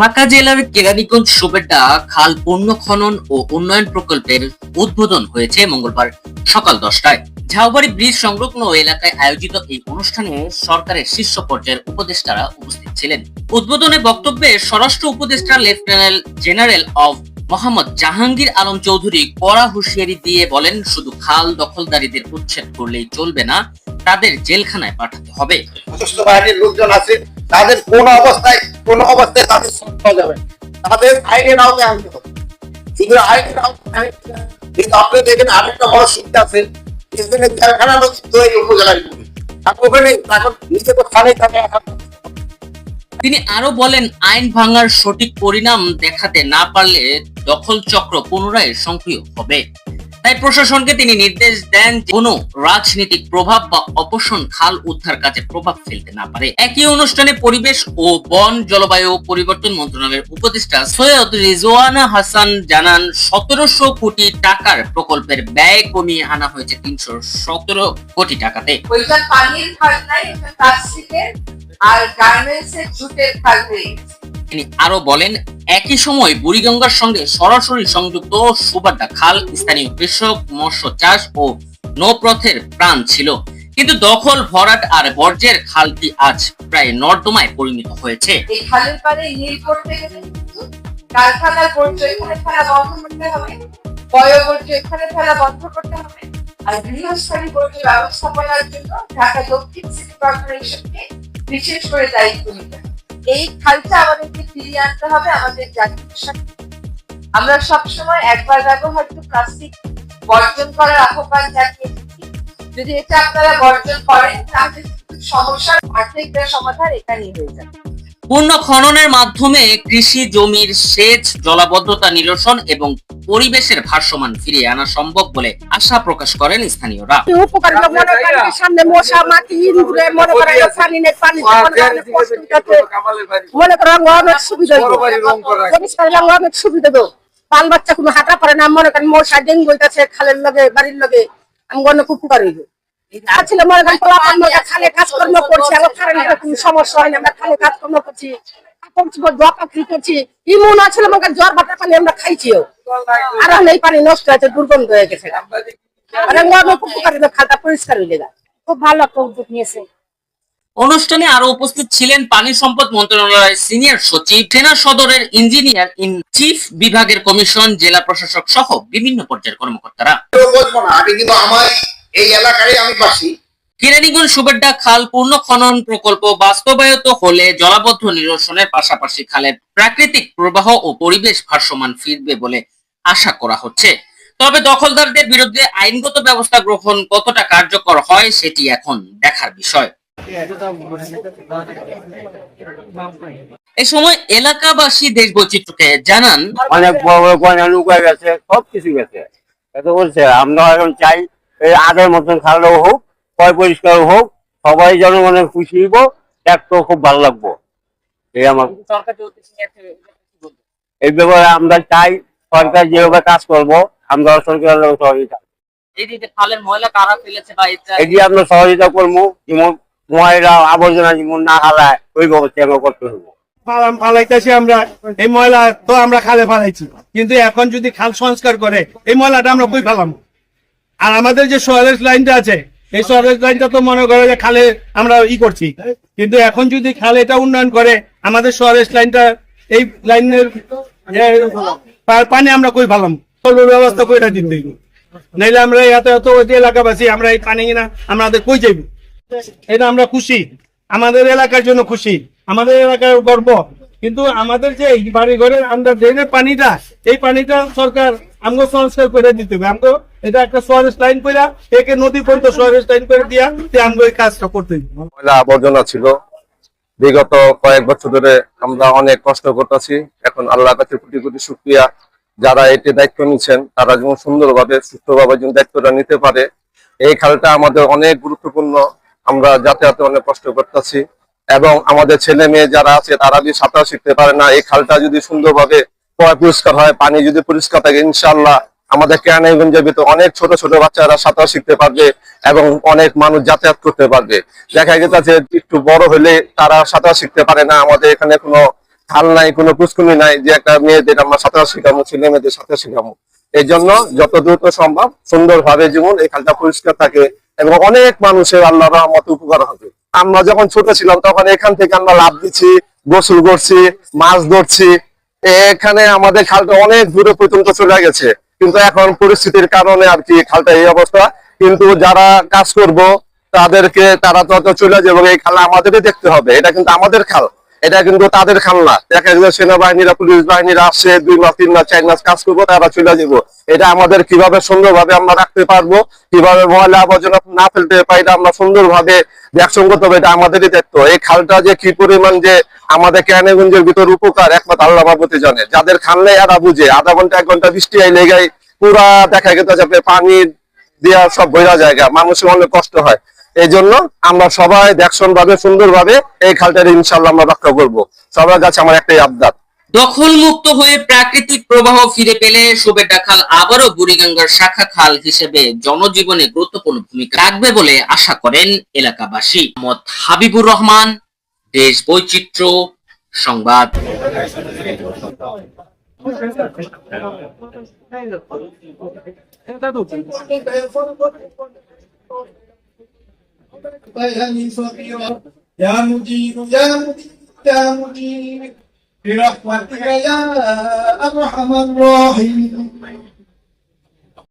ঢাকা জেলার কেরানীগঞ্জ সুবেড্ডা খাল পূর্ণ খনন ও উন্নয়ন প্রকল্পের উদ্বোধন হয়েছে মঙ্গলবার সকাল দশটায়। ঝাউবাড়ি ব্রিজ সংলগ্ন এলাকায় আয়োজিত এই অনুষ্ঠানে সরকারের শীর্ষ পর্যায়ের উপদেষ্টারা উপস্থিত ছিলেন। উদ্বোধনে বক্তব্যে স্বরাষ্ট্র উপদেষ্টা লেফটেন্যান্ট জেনারেল অফ মোহাম্মদ জাহাঙ্গীর আলম চৌধুরী কড়া হুঁশিয়ারি দিয়ে বলেন, শুধু খাল দখলদারীদের উচ্ছেদ করলেই চলবে না, তাদের জেলখানায় পাঠাতে হবে। লোকজন আছে তাদের কোন অবস্থায় কোন অবস্থায় তাদের সব যাবে। তাদের আইনের আওতায় আনতে হবে। শুধু আইনের আওতায় কিন্তু আপনি দেখেন আরেকটা বড় শিক্ষা আছে, এখানে কারখানা তো এই উপজেলায় আর ওখানে এখন নিজে তো তিনি আরও বলেন, আইন ভাঙার সঠিক পরিণাম দেখাতে না পারলে দখল চক্র পুনরায় সক্রিয় হবে। তাই প্রশাসনকে তিনি নির্দেশ দেন কোনো রাজনৈতিক প্রভাব বা অপসন খাল উদ্ধার কাজে প্রভাব ফেলতে না পারে একই অনুষ্ঠানে পরিবেশ ও বন, জলবায়ু পরিবর্তন মন্ত্রণালয়ের উপদেষ্টা সৈয়দ রিজওয়ানা হাসান জানান, সতেরোশো কোটি টাকার প্রকল্পের ব্যয় কমিয়ে আনা হয়েছে তিনশো সতেরো কোটি টাকাতে আর গার্মেন্টস এর জুটের খাল হয়ে গেছে। তিনি আরও বলেন, একই সময় বুড়িগঙ্গার সঙ্গে সরাসরি সংযুক্ত সুবাড্ডা খাল, স্থানীয় কৃষক, মৎস্য চাষ ও নৌপথের প্রাণ ছিল। কিন্তু দখল, ভরাট আর বর্জ্যের খালটি আজ প্রায় নর্দমায় পরিণত হয়েছে। বিশেষ করে দায়িত্ব নিতে হবে। এই খালটা আমাদেরকে ফিরিয়ে আনতে হবে, আমাদের জাতীয় আমরা সবসময় একবার প্লাস্টিক বর্জন করার আহ্বান জানিয়ে থাকি যদি এটা আপনারা বর্জন করেন, তাহলে সমস্যার সমাধান এখানেই হয়ে যাবে। পূর্ণ খননের মাধ্যমে কৃষি জমির সেচ, জলাবদ্ধতা নিরসন এবং পরিবেশের ভারসম্য ফিরিয়ে আনা সম্ভব বলে আশা প্রকাশ করেন স্থানীয়রা। বাল বাচ্চা কোনো হাঁটা পারে না, মনে করেন মশা ডেঙ্গু খালের লগে, বাড়ির লগে আমি অনেক উপকার হইব। ছিল মনে করেন পোলা খালে কাজকর্ম করছি কোনো সমস্যা হয় না, আমরা খালে কাজকর্ম করছি। কাপড় চোপড় পাখি করছি। ইমন আছে জ্বর বাটা পানি আমরা খাইছিও। আর এই পানি নষ্ট হয়েছে দুর্গন্ধ হয়ে গেছে। আর আমরা অনেক উপকার হইল খালটা পরিষ্কার হইলে গা। খুব ভালো একটা উদ্যোগ নিয়েছে। অনুষ্ঠানে আরও উপস্থিত ছিলেন পানি সম্পদ মন্ত্রণালয়ের সিনিয়র সচিব সেনা সদরের ইঞ্জিনিয়ার ইন চিফ বিভাগের কমিশন জেলা প্রশাসক সহ বিভিন্ন পর্যায়ের কর্মকর্তারা। আমি কিন্তু আমার এই এলাকারই আমি বাসি। কিরানীগঞ্জ সুবেড্ডা খাল পূর্ণ খনন প্রকল্প বাস্তবায়িত হলে জলাবদ্ধ নিরসনের পাশাপাশি খালের প্রাকৃতিক প্রবাহ ও পরিবেশ ভারসম্য ফিরবে বলে আশা করা হচ্ছে। তবে দখলদারদের বিরুদ্ধে আইনগত ব্যবস্থা গ্রহণ কতটা কার্যকর হয় সেটি এখন দেখার বিষয়। এ সময় এলাকাবাসী দেশ বৈচিত্র্যকে জানান, অনেক গেছে সব কিছু গেছে আমরা এখন চাই এই আগের মতন খালো হোক পয় পরিষ্কার হোক সবাই জনগণের খুশি হইব দেখতেও খুব ভালো লাগবো। এই আমার এই ব্যাপারে আমরা চাই সরকার যেভাবে কাজ করব আমরা সরকারের সহযোগিতা। এটা আমরা করব যেমন ময়লা আবর্জনা যেমন না হারায় ওই ব্যবস্থা আমরা করতে হবে ফালাইতেছি আমরা। এই ময়লা তো আমরা খালে ফালাইছি। কিন্তু এখন যদি খাল সংস্কার করে এই ময়লাটা আমরা কই ফেলাম? আর আমাদের যে সরেজ লাইনটা আছে এই সরেজ লাইনটা তো মনে করে যে খালে আমরা ই করছি। কিন্তু এখন যদি খালে এটা উন্নয়ন করে, আমাদের সরেজ লাইনটা এই লাইনের পানি আমরা কই সর্ব ব্যবস্থা কইটা দিন নাইলে আমরা এত এত এলাকাবাসী, আমরা এই পানি না আমাদের কই যাইব? এটা আমরা খুশি। আমাদের এলাকার জন্য খুশি। আমাদের এলাকার গর্ব। কিন্তু আমাদের যে বাড়ি ঘরের আমরা ড্রেনের পানিটা, এই পানিটা সরকার আমগো সংস্কার করে দিতে হবে। আমগো এটা একটা সরেজ লাইন করে একে নদী পর্যন্ত সরেজ লাইন করে দিয়া তে আমগো এই কাজটা করতে ময়লা আবর্জনা ছিল। বিগত কয়েক বছর ধরে আমরা অনেক কষ্ট করতেছি। এখন আল্লাহর কাছে কোটি কোটি শুক্রিয়া। যারা এটি দায়িত্ব নিচ্ছেন তারা যেমন সুন্দরভাবে, সুস্থভাবে যেন দায়িত্বটা নিতে পারে। এই খালটা আমাদের অনেক গুরুত্বপূর্ণ। আমরা যাতায়াতে অনেক কষ্ট করতেছি। এবং আমাদের ছেলে মেয়ে যারা আছে, তারা যদি সাঁতার শিখতে পারে না, এই খালটা যদি সুন্দরভাবে পরিষ্কার হয়, পানি যদি পরিষ্কার থাকে ইনশাল্লাহ আমাদের কেরানীগঞ্জের ভিতরে অনেক ছোট ছোট বাচ্চারা সাঁতার শিখতে পারবে এবং অনেক মানুষ যাতায়াত করতে পারবে। দেখা গেছে একটু বড় হলে তারা সাঁতার শিখতে পারে না। আমাদের এখানে কোনো খাল নাই, কোনো পুষ্কুনি নাই যে একটা মেয়েদের আমরা সাঁতার শেখাবো, ছেলে মেয়েদের সাঁতার শেখাবো। এই জন্য যত দ্রুত সম্ভব সুন্দরভাবে যেমন এই খালটা পরিষ্কার থাকে এবং অনেক মানুষের আল্লাহ রহমত উপকার হবে। আমরা যখন ছোট ছিলাম তখন এখান থেকে আমরা লাভ দিচ্ছি, গোসল করছি, মাছ ধরছি এখানে আমাদের খালটা অনেক দূরে পর্যন্ত চলে গেছে। কিন্তু এখন পরিস্থিতির কারণে আর কি খালটা এই অবস্থা। কিন্তু যারা কাজ করব, তাদেরকে তারা তত চলে যাবে এই খাল আমাদেরই দেখতে হবে। এটা কিন্তু আমাদের খাল। এটা কিন্তু তাদের খাল না। দেখা যায় সেনাবাহিনীরা, পুলিশ বাহিনীরা আসছে, দুই মাস, তিন মাস, চার মাস কাজ করব, তারা চলে যাব। এটা আমাদের কীভাবে সুন্দরভাবে আমরা রাখতে পারব, কীভাবে ময়লা আবর্জনা না ফেলতে পারি, এটা আমরা সুন্দরভাবে করতে হবে এটা আমাদেরই দায়িত্ব এই খালটা যে কি পরিমাণ যে আমাদের ক্যানেগঞ্জের ভিতর উপকার একমাত্র আল্লাহ বাবুতে জানে। যাদের খানলে এরা বুঝে, আধা ঘণ্টা, এক ঘণ্টা বৃষ্টি আইলে গাই পুরা দেখা গেছে পানি দেওয়া সব বইরা জায়গা, মানুষের অনেক কষ্ট হয়। এই জন্য আমরা সবাই দেখশন ভাবে সুন্দর ভাবে এই খালটার ইনশাল্লাহ আমরা রক্ষা করব। সবার কাছে আমার একটাই আবদার। দখল মুক্ত হয়ে প্রাকৃতিক প্রবাহ ফিরে পেলে সুবেডা খাল আবারও বুড়িগঙ্গার শাখা খাল হিসেবে জনজীবনে গুরুত্বপূর্ণ ভূমিকা রাখবে বলে আশা করেন এলাকাবাসী। মোহাম্মদ হাবিবুর রহমান দেশ বৈচিত্র্য সংবাদ يا مجيب يا مجيب يا مجيب برحمتك يا ارحم الراحمين